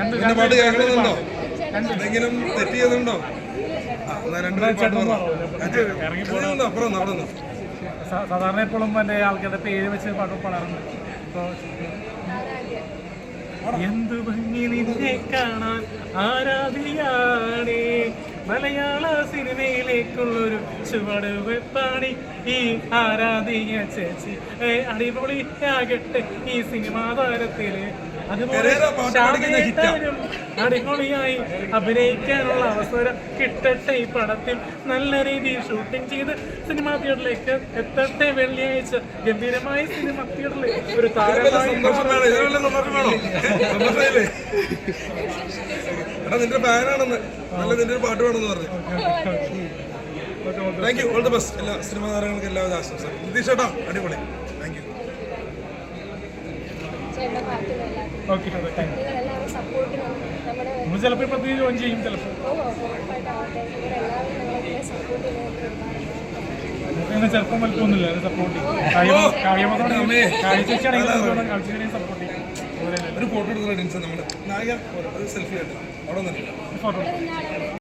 എന്റെ പാട്ട് കേൾക്കണമെന്നുണ്ടോ എന്തെങ്കിലും തെറ്റ് ചെയ്യുന്നുണ്ടോ. അപ്പുറം അവിടെ നിന്ന് സാധാരണ എപ്പോഴും എന്റെ ആൾക്കാരുടെ പേര് വെച്ച് പാട്ട് പാടാറുണ്ട്. എന്ത് എന്തു ഭംഗി നിന്നെ കാണാൻ ആരാധിയാണേ മലയാള സിനിമയിലേക്കുള്ളൊരു ചുവട് വെപ്പാണി ഈ ആരാധിയ ചേച്ചി. അടിപൊളി ആകട്ടെ ഈ സിനിമാ താരത്തിൽ. അതുപോലെ. ശ്യാമേട്ടനും അടിപൊളിയായി അഭിനയിക്കാനുള്ള അവസരം കിട്ടട്ടെ ഈ പടത്തിൽ. നല്ല രീതിയിൽ ഷൂട്ടിംഗ് ചെയ്ത് സിനിമാ തിയേറ്ററിലേക്ക് എത്തട്ടെ. വെള്ളിയാഴ്ച ഗംഭീരമായി സിനിമ തിയേറ്ററിൽ ഒരു താരമായി എടാ നിന്റെ ഫാനാണെന്ന് നല്ല നിന്റെ ഒരു പാട്ട് വേണമെന്ന് പറഞ്ഞു thank you all the best എല്ലാ സിനിമാ താരങ്ങൾക്ക് എല്ലാവിധ ആശംസ നിതീഷ് ചേട്ടാ അടിപൊളി താങ്ക് യു ചിലപ്പോൾ ജോയിൻ ചെയ്യും ചെറുപ്പം വലുപ്പമൊന്നുമില്ല സപ്പോർട്ട് ചെയ്യും ചേച്ചിയാണെങ്കിൽ ചേച്ചിയെ സപ്പോർട്ട് ചെയ്യും ഒരു ഫോട്ടോ എടുക്കുന്ന ഡിൻസ് നമ്മുടെ. നായക സെൽഫി ആയിട്ട്. അവിടെ കുഞ്ഞാളെ